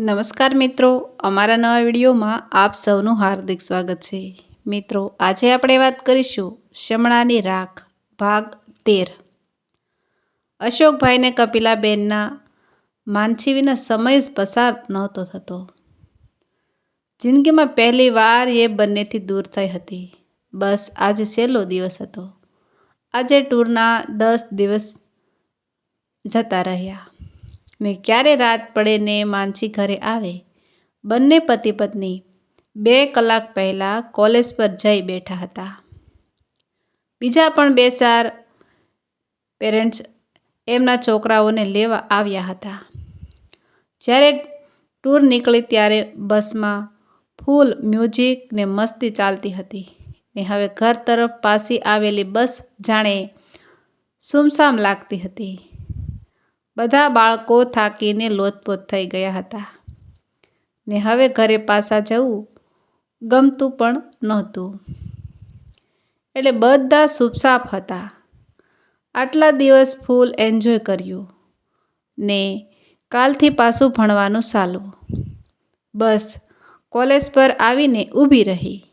નમસ્કાર મિત્રો, અમારા નવા વિડીયોમાં આપ સૌનું હાર્દિક સ્વાગત છે. મિત્રો, આજે આપણે વાત કરીશું શમણાની રાખ, ભાગ તેર. અશોકભાઈને કપિલાબેનના માનસી વિના સમય જ પસાર નહોતો થતો. જિંદગીમાં પહેલી વાર એ બંનેથી દૂર થઈ હતી. બસ આજે છેલ્લો દિવસ હતો. આજે ટૂરના દસ દિવસ જતા રહ્યા. ને ક્યારે રાત પડે ને માનસી ઘરે આવે? બંને પતિ પત્ની બે કલાક પહેલાં કોલેજ પર જઈ બેઠા હતા. બીજા પણ બે ચાર પેરેન્ટ્સ એમના છોકરાઓને લેવા આવ્યા હતા. જ્યારે ટૂર નીકળી ત્યારે બસમાં ફૂલ મ્યુઝિક ને મસ્તી ચાલતી હતી ને હવે ઘર તરફ પાછી આવેલી બસ જાણે સુમસામ લાગતી હતી. બધા બાળકો થાકીને લોથપોથ થઈ ગયા હતા. ને હવે ઘરે પાછા જવું ગમતું પણ નહોતું. એટલે બધા સુપસાપ હતા. આટલા દિવસ ફૂલ એન્જોય કર્યું. ને કાલથી પાછું ભણવાનું સાલું બસ કોલેજ પર આવીને ઊભી રહી.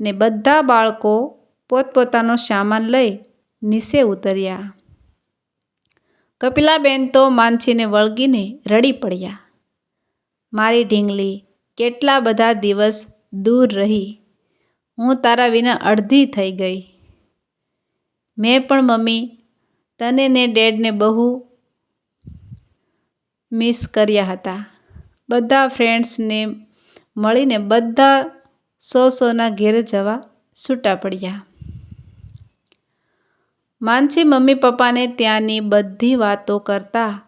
ને બધા બાળકો પોતપોતાનો સામાન લઈ નીચે ઉતર્યા. કપિલાબેન તો માનસીને વળગીને રડી પડ્યા. મારી ઢીંગલી, કેટલા બધા દિવસ દૂર રહી. હું તારા વિના અડધી થઈ ગઈ. મેં પણ મમ્મી, તને ને ડેડને બહુ મિસ કર્યા હતા. બધા ફ્રેન્ડ્સને મળીને બધા સો સોના ઘેર જવા છૂટા પડ્યા. માનસી મમ્મી પપ્પાને ત્યાંની બધી વાતો કરતા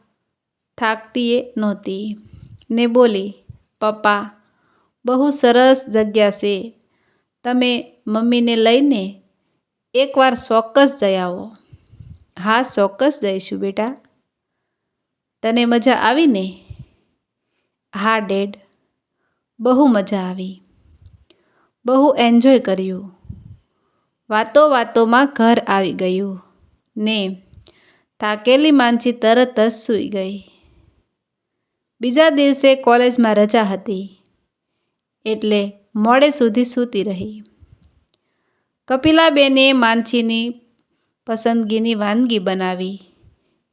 થાકતી એ નહોતી. ને બોલી, પપ્પા, બહુ સરસ જગ્યા છે. તમે મમ્મીને લઈને એકવાર ચોક્કસ જઈ આવો. હા, ચોક્કસ જઈશું બેટા. તને મજા આવી ને? હા, ડેડ. બહુ મજા આવી. બહુ એન્જોય કર્યું. વાતો વાતોમાં ઘર આવી ગયું. ને થાકેલી માનસી તરત જ સૂઈ ગઈ. બીજા દિવસે કોલેજમાં રજા હતી, એટલે મોડે સુધી સૂતી રહી. કપિલાબેને માનસીની પસંદગીની વાનગી બનાવી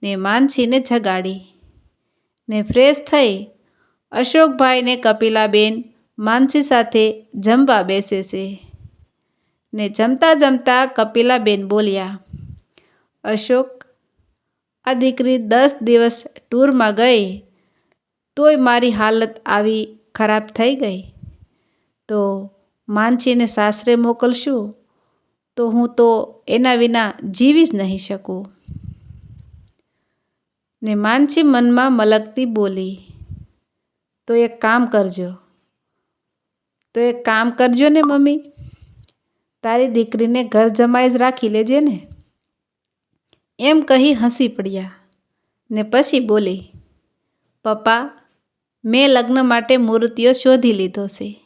ને માનસીને જગાડી ને ફ્રેશ થઈ અશોકભાઈને કપિલાબેન માનસી સાથે જમવા બેસે છે ને જમતા જમતા કપિલાબેન બોલ્યા અશોક, આ દીકરી દસ દિવસ ટૂરમાં ગઈ, તોય મારી હાલત આવી ખરાબ થઈ ગઈ. તો માનસીને સાસરે મોકલશું? તો હું તો એના વિના જીવી જ નહીં શકું. ને માનસી મનમાં મલકતી બોલી, તો એક કામ કરજો. તો એક કામ કરજો ને મમ્મી. તારી દીકરીને ઘર જમાઈ જ રાખી લેજે ને. એમ કહી હસી પડ્યા ને પછી બોલી, પપ્પા, મેં લગ્ન માટે મૂર્તિઓ શોધી લીધો છે.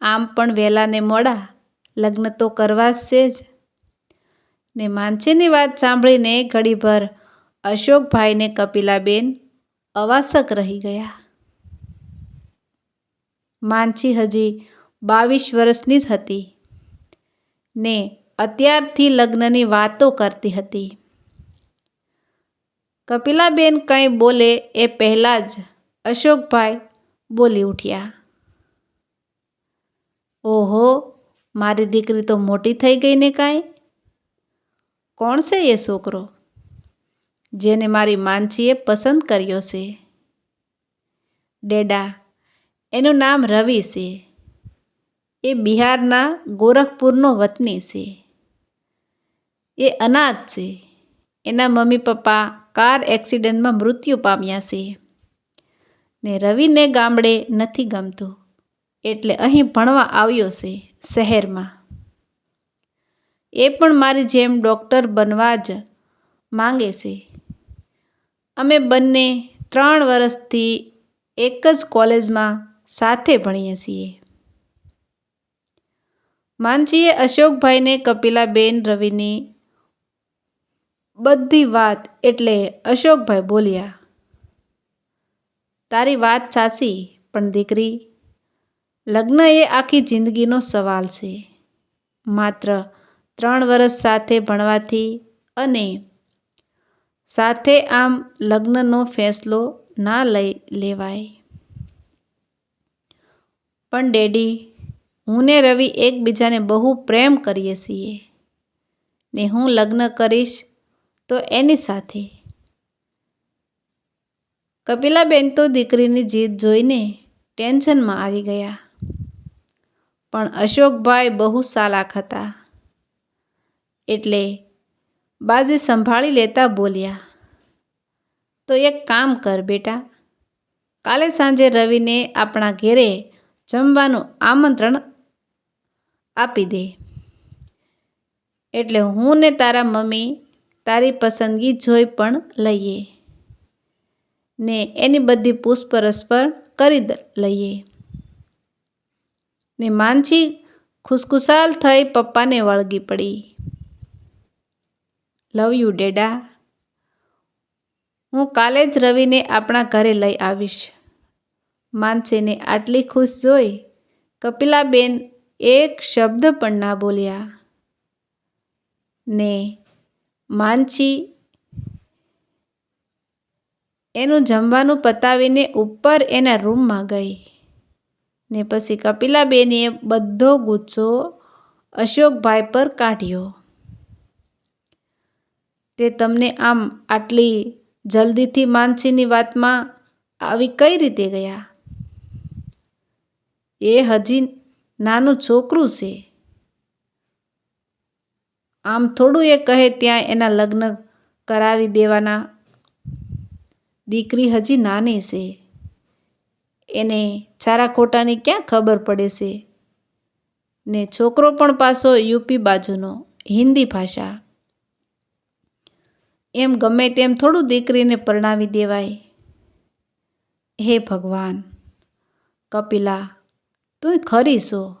આમ પણ વહેલા ને મોડા લગ્ન તો કરવા જ છે જ. ને માનસીની વાત સાંભળીને ઘડીભર અશોકભાઈને કપિલાબેન અવાસક રહી ગયા. માનસી હજી બાવીસ વર્ષની જ હતી ને અત્યારથી લગ્નની વાતો કરતી હતી. કપિલાબેન કંઈ બોલે એ પહેલાં જ અશોકભાઈ બોલી ઉઠ્યા. ઓહો, મારી દીકરી તો મોટી થઈ ગઈ ને કાંઈ? કોણ છે એ છોકરો? જેને મારી માનછીએ પસંદ કર્યો છે. ડેડા, એનું નામ રવિ છે. એ બિહારના ગોરખપુરનો વતની છે. એ અનાથ છે. એના મમ્મી પપ્પા કાર એક્સિડન્ટમાં મૃત્યુ પામ્યા છે. ને રવિને ગામડે નથી ગમતું. એટલે અહીં ભણવા આવ્યો છે શહેરમાં. એ પણ મારી જેમ ડૉક્ટર બનવા જ માંગે છે. અમે બંને ત્રણ વર્ષથી એક જ કોલેજમાં સાથે ભણીએ છીએ. માનજીએ અશોકભાઈને કપિલાબેન રવિની બધી વાત એટલે અશોકભાઈ બોલ્યા, તારી વાત સાચી, પણ દીકરી લગ્ન એ આખી જિંદગીનો સવાલ છે. માત્ર ત્રણ વર્ષ સાથે ભણવાથી અને સાથે આમ લગ્નનો ફેંસલો ના લઈ લેવાય. પણ ડેડી હું ને રવિ એકબીજાને બહુ પ્રેમ કરીએ છીએ ને હું લગ્ન કરીશ તો એની સાથે. કપિલાબેન તો દીકરીની જીદ જોઈને ટેન્શનમાં આવી ગયા. પણ અશોકભાઈ બહુ સાલાક હતા. એટલે બાજી સંભાળી લેતા બોલ્યા, તો એક કામ કર બેટા. કાલે સાંજે રવિને આપણા ઘેરે જમવાનું આમંત્રણ આપી દે. એટલે હું ને તારા મમ્મી તારી પસંદગી જોઈ પણ લઈએ. ને એની બધી પૂછપરછ પણ કરી લઈએ. ને માનસી ખુશખુશાલ થઈ પપ્પાને વળગી પડી. લવ યુ ડેડા. હું કાલે જ રવિને આપણા ઘરે લઈ આવીશ. માનસીને આટલી ખુશ જોઈ કપિલાબેન એક શબ્દ પણ ના બોલ્યા. ને માનસી. એનું જમવાનું પતાવીને ઉપર એના રૂમમાં ગઈ. ને પછી કપિલાબેને બધો ગુસ્સો અશોકભાઈ પર કાઢ્યો. તે તમને આમ આટલી જલ્દીથી માનસીની વાતમાં આવી કઈ રીતે ગયા? એ હજી નાનું છોકરું છે. આમ થોડું એ કહે ત્યાં એના લગ્ન કરાવી દેવાના. દીકરી હજી નાની છે. એને સારા ખોટાની ક્યાં ખબર પડે છે? ને છોકરો પણ પાછો યુપી બાજુનો, હિન્દી ભાષા. એમ ગમે તેમ થોડું દીકરીને પરણાવી દેવાય. હે ભગવાન, કપિલા તું ખરી છો?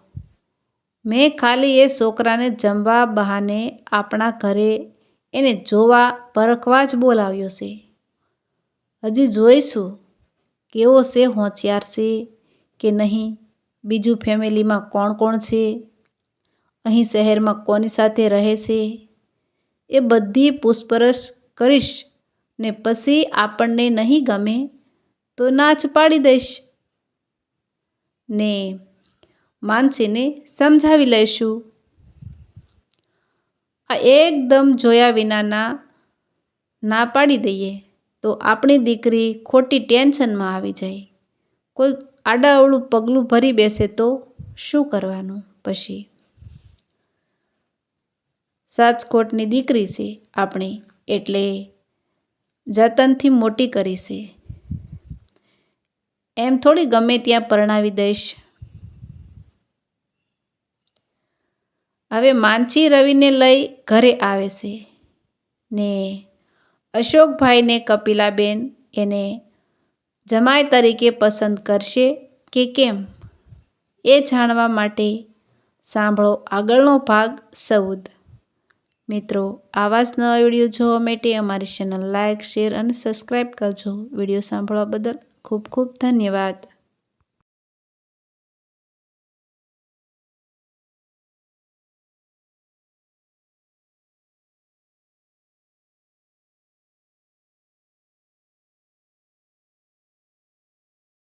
મેં ખાલી એ છોકરાને જમવા બહાને આપણા ઘરે એને જોવા, પરખવા જ બોલાવ્યો છે. હજી જોઈશું કેવો છે હોંશિયાર છે કે નહીં, બીજું ફેમિલીમાં કોણ કોણ છે, અહીં શહેરમાં કોની સાથે રહે છે? એ બધી પૂછપરછ કરીશ ને પછી આપણને નહીં ગમે તો નાચ પાડી દઈશ. ને માનસીને સમજાવી લઈશું. આ એકદમ જોયા વિનાના ના પાડી દઈએ તો આપણી દીકરી ખોટી ટેન્શનમાં આવી જાય. કોઈ આડાઅવળું પગલું ભરી બેસે તો શું કરવાનું પછી? સાજકોટની દીકરી છે આપણી, એટલે જતનથી મોટી કરી છે. એમ થોડી ગમે ત્યાં પરણાવી દઈશ. હવે માનસી રવિને લઈ ઘરે આવે છે ને અશોકભાઈને કપિલાબેન એને જમાય તરીકે પસંદ કરશે કે કેમ એ જાણવા માટે સાંભળો આગળનો ભાગ સૌદ. મિત્રો, આવા જ નવા વીડિયો જોવા માટે અમારી ચેનલ લાઇક શેર અને સબસ્ક્રાઈબ કરજો. વીડિયો સાંભળવા બદલ ખૂબ ખૂબ ધન્યવાદ.